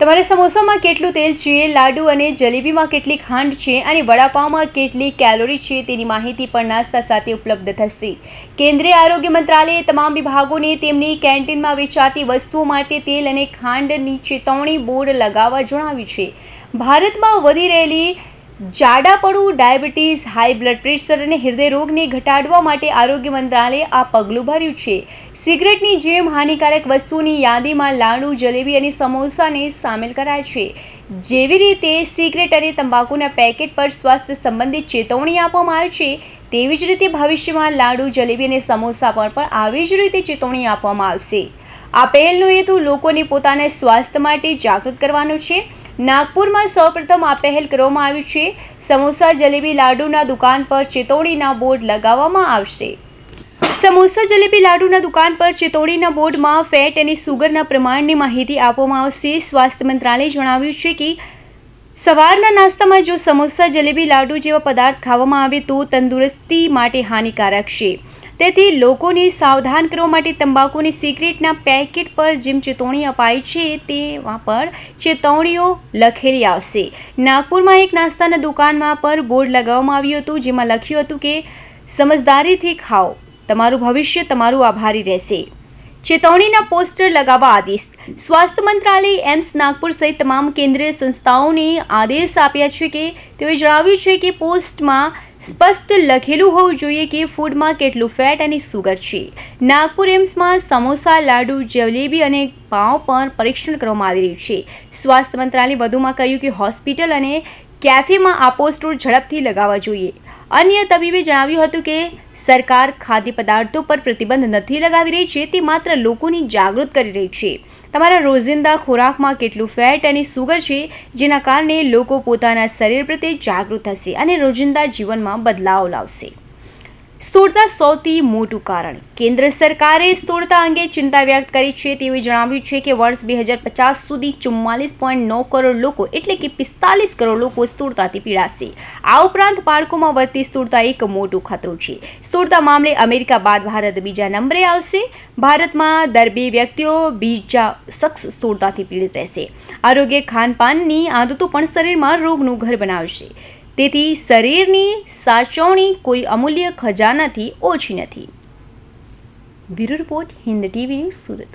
તમારે સમોસામાં કેટલું તેલ છે, લાડુ અને જલેબીમાં કેટલી ખાંડ છે અને વડાપાવમાં કેટલી કેલોરી છે તેની માહિતી પણ નાસ્તા સાથે ઉપલબ્ધ થશે. કેન્દ્રીય આરોગ્ય મંત્રાલયે તમામ વિભાગોને તેમની કેન્ટીનમાં વેચાતી વસ્તુઓ માટે તેલ અને ખાંડની ચેતવણી બોર્ડ લગાવવા જણાવ્યું છે. ભારતમાં વધી રહેલી જાડાપણું ડાયાબિટીસ, હાઈ બ્લડ પ્રેશર અને હૃદય રોગને ઘટાડવા માટે આરોગ્ય મંત્રાલયે આ પગલું ભર્યું છે. સિગરેટની જેમ હાનિકારક વસ્તુની યાદીમાં લાડુ, જલેબી અને સમોસાને સામેલ કરાય છે. જેવી રીતે સિગરેટ અને તંબાકુના પેકેટ પર સ્વાસ્થ્ય સંબંધિત ચેતવણી આપવામાં આવે છે, તેવી જ રીતે ભવિષ્યમાં લાડુ, જલેબી અને સમોસા પર પણ આવી જ રીતે ચેતવણી આપવામાં આવશે. આ પહેલનો હેતુ લોકોને પોતાના સ્વાસ્થ્ય માટે જાગૃત કરવાનો છે. નાગપુરમાં સૌપ્રથમ આ પહેલ કરવામાં આવ્યું છે. સમોસા, જલેબી, લાડુના દુકાન પર ચેતવણીના બોર્ડ લગાવવામાં આવશે. સમોસા, જલેબી, લાડુના દુકાન પર ચેતવણીના બોર્ડમાં ફેટ અને સુગરના પ્રમાણની માહિતી આપવામાં આવશે. સ્વાસ્થ્ય મંત્રાલયે જણાવ્યું છે કે, સવારના નાસ્તામાં જો સમોસા, જલેબી, લાડુ જેવા પદાર્થ ખાવામાં આવે તો તંદુરસ્તી માટે હાનિકારક છે. તેથી લોકોને સાવધાન કરવા માટે તંબાકુની સિગરેટના પેકેટ પર જેમ ચેતવણી અપાઈ છે તેમાં પર ચેતવણીઓ લખેલી આવશે. નાગપુરમાં એક નાસ્તાના દુકાનમાં પર બોર્ડ લગાવવામાં આવ્યું હતું, જેમાં લખ્યું હતું કે, સમજદારીથી ખાઓ. તમારું ભવિષ્ય તમારું આભારી રહેશે. ચેતવણીના પોસ્ટર લગાવવા આદેશ. સ્વાસ્થ્ય મંત્રાલયે એમ્સ નાગપુર સહિત તમામ કેન્દ્રીય સંસ્થાઓને આદેશ આપ્યા છે કે તેઓએ જણાવ્યું છે કે પોસ્ટમાં સ્પષ્ટ લખેલું હોવું જોઈએ કે ફૂડમાં કેટલું ફેટ અને સુગર છે. નાગપુર એમ્સમાં સમોસા, લાડુ, જલેબી અને પાઉં પર પરીક્ષણ કરવામાં આવી રહ્યું છે. સ્વાસ્થ્ય મંત્રાલયે વધુમાં કહ્યું કે હોસ્પિટલ અને કેફેમાં આપો સ્ટોર ઝડપથી લગાવવા જોઈએ. અન્ય તબીબે જણાવ્યું હતું કે, સરકાર ખાદ્ય પદાર્થો પર પ્રતિબંધ નથી લગાવી રહી છે, તે માત્ર લોકોની જાગૃત કરી રહી છે. તમારા રોજિંદા ખોરાકમાં કેટલું ફેટ અને સુગર છે, જેના કારણે લોકો પોતાના શરીર પ્રત્યે જાગૃત થશે અને રોજિંદા જીવનમાં બદલાવ લાવશે. સ્થૂળતા સૌથી મોટું કારણ. કેન્દ્ર સરકારે સ્થૂળતા અંગે ચિંતા વ્યક્ત કરી છે તેવું જણાવ્યું છે કે વર્ષ બે હજાર પચાસ સુધી ચુમ્માલીસ પોઈન્ટ નવ કરોડ લોકો એટલે કે પિસ્તાલીસ કરોડ લોકો સ્થૂળતાથી પીડાશે. આ ઉપરાંત બાળકોમાં વધતી સ્થૂળતા એક મોટું ખતરો છે. સ્થૂળતા મામલે અમેરિકા બાદ ભારત બીજા નંબરે આવશે. ભારતમાં દર બે વ્યક્તિઓ બીજા શખ્સ સ્થૂળતાથી પીડિત રહેશે. આરોગ્ય, ખાનપાનની આદતો પણ શરીરમાં રોગનું ઘર બનાવશે. તેથી શરીરની સાચવણી કોઈ અમૂલ્ય ખજાનાથી ઓછી નથી. Bureau report Hind TV Surat.